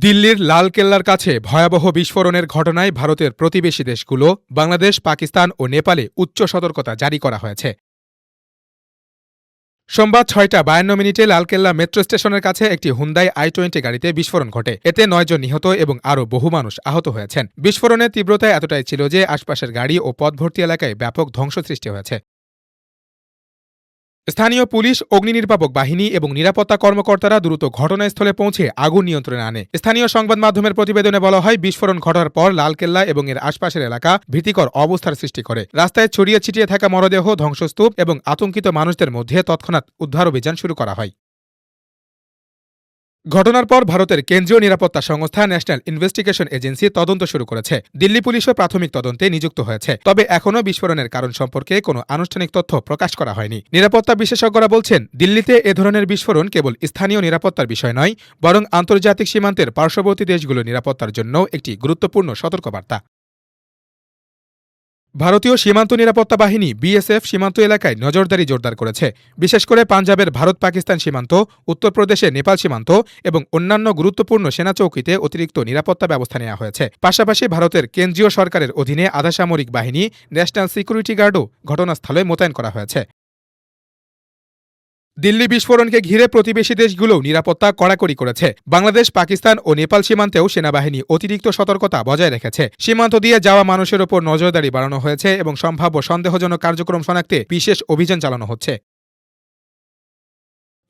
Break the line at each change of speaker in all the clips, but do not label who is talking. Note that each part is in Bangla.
দিল্লির লালকেল্লার কাছে ভয়াবহ বিস্ফোরণের ঘটনায় ভারতের প্রতিবেশী দেশগুলো, বাংলাদেশ, পাকিস্তান ও নেপালে উচ্চ সতর্কতা জারি করা হয়েছে। সোমবার ছয়টা বায়ান্ন মিনিটে লালকেল্লা মেট্রো স্টেশনের কাছে একটি হুন্দাই আই টোয়েন্টি গাড়িতে বিস্ফোরণ ঘটে। এতে নয়জন নিহত এবং আরও বহু মানুষ আহত হয়েছেন। বিস্ফোরণের তীব্রতা এতটাই ছিল যে আশপাশের গাড়ি ও পথভর্তি এলাকায় ব্যাপক ধ্বংস সৃষ্টি হয়েছে। স্থানীয় পুলিশ অগ্নি নির্বাপক বাহিনী এবং নিরাপত্তা কর্মকর্তারা দ্রুত ঘটনাস্থলে পৌঁছে আগুন নিয়ন্ত্রণে আনে। স্থানীয় সংবাদ মাধ্যমের প্রতিবেদনে বলা হয়, বিস্ফোরণ ঘটার পর লালকেল্লা এবং এর আশপাশের এলাকা ভীতিকর অবস্থার সৃষ্টি করে। রাস্তায় ছড়িয়ে ছিটিয়ে থাকা মরদেহ ধ্বংসস্তূপ এবং আতঙ্কিত মানুষদের মধ্যে তৎক্ষণাৎ উদ্ধার অভিযান শুরু করা হয়। ঘটনার পর ভারতের কেন্দ্রীয় নিরাপত্তা সংস্থা ন্যাশনাল ইনভেস্টিগেশন এজেন্সি তদন্ত শুরু করেছে। দিল্লি পুলিশও প্রাথমিক তদন্তে নিযুক্ত হয়েছে। তবে এখনও বিস্ফোরণের কারণ সম্পর্কে কোনো আনুষ্ঠানিক তথ্য প্রকাশ করা হয়নি। নিরাপত্তা বিশেষজ্ঞরা বলছেন, দিল্লিতে এ ধরনের বিস্ফোরণ কেবল স্থানীয় নিরাপত্তার বিষয় নয়, বরং আন্তর্জাতিক সীমান্তের পার্শ্ববর্তী দেশগুলোর নিরাপত্তার জন্য একটি গুরুত্বপূর্ণ সতর্কবার্তা। ভারতীয় সীমান্ত নিরাপত্তা বাহিনী, বিএসএফ, সীমান্ত এলাকায় নজরদারি জোরদার করেছে। বিশেষ করে পাঞ্জাবের ভারত পাকিস্তান সীমান্ত, উত্তরপ্রদেশে নেপাল সীমান্ত এবং অন্যান্য গুরুত্বপূর্ণ সেনা চৌকিতে অতিরিক্ত নিরাপত্তা ব্যবস্থা নেওয়া হয়েছে। পাশাপাশি ভারতের কেন্দ্রীয় সরকারের অধীনে আধাসামরিক বাহিনী, ন্যাশনাল সিকিউরিটি গার্ডও ঘটনাস্থলে মোতায়েন করা হয়েছে। দিল্লি বিস্ফোরণকে ঘিরে প্রতিবেশী দেশগুলোও নিরাপত্তা কড়াকড়ি করেছে। বাংলাদেশ, পাকিস্তান ও নেপাল সীমান্তেও সেনাবাহিনী অতিরিক্ত সতর্কতা বজায় রেখেছে। সীমান্ত দিয়ে যাওয়া মানুষের ওপর নজরদারি বাড়ানো হয়েছে এবং সম্ভাব্য সন্দেহজনক কার্যক্রম শনাক্তে বিশেষ অভিযান চালানো হচ্ছে।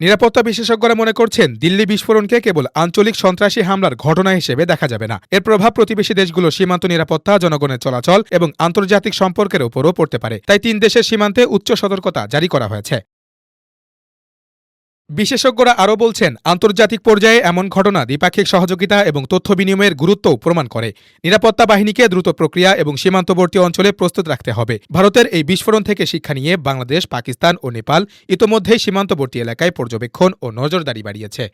নিরাপত্তা বিশেষজ্ঞরা মনে করছেন, দিল্লি বিস্ফোরণকে কেবল আঞ্চলিক সন্ত্রাসী হামলার ঘটনা হিসেবে দেখা যাবে না। এর প্রভাব প্রতিবেশী দেশগুলো সীমান্ত নিরাপত্তা, জনগণের চলাচল এবং আন্তর্জাতিক সম্পর্কের উপরও পড়তে পারে। তাই তিন দেশের সীমান্তে উচ্চ সতর্কতা জারি করা হয়েছে। বিশেষজ্ঞরা আরও বলছেন, আন্তর্জাতিক পর্যায়ে এমন ঘটনা দ্বিপাক্ষিক সহযোগিতা এবং তথ্য বিনিময়ের গুরুত্বও প্রমাণ করে। নিরাপত্তা বাহিনীকে দ্রুত প্রক্রিয়া এবং সীমান্তবর্তী অঞ্চলে প্রস্তুত রাখতে হবে। ভারতের এই বিস্ফোরণ থেকে শিক্ষা নিয়ে বাংলাদেশ, পাকিস্তান ও নেপাল ইতোমধ্যেই সীমান্তবর্তী এলাকায় পর্যবেক্ষণ ও নজরদারি বাড়িয়েছে।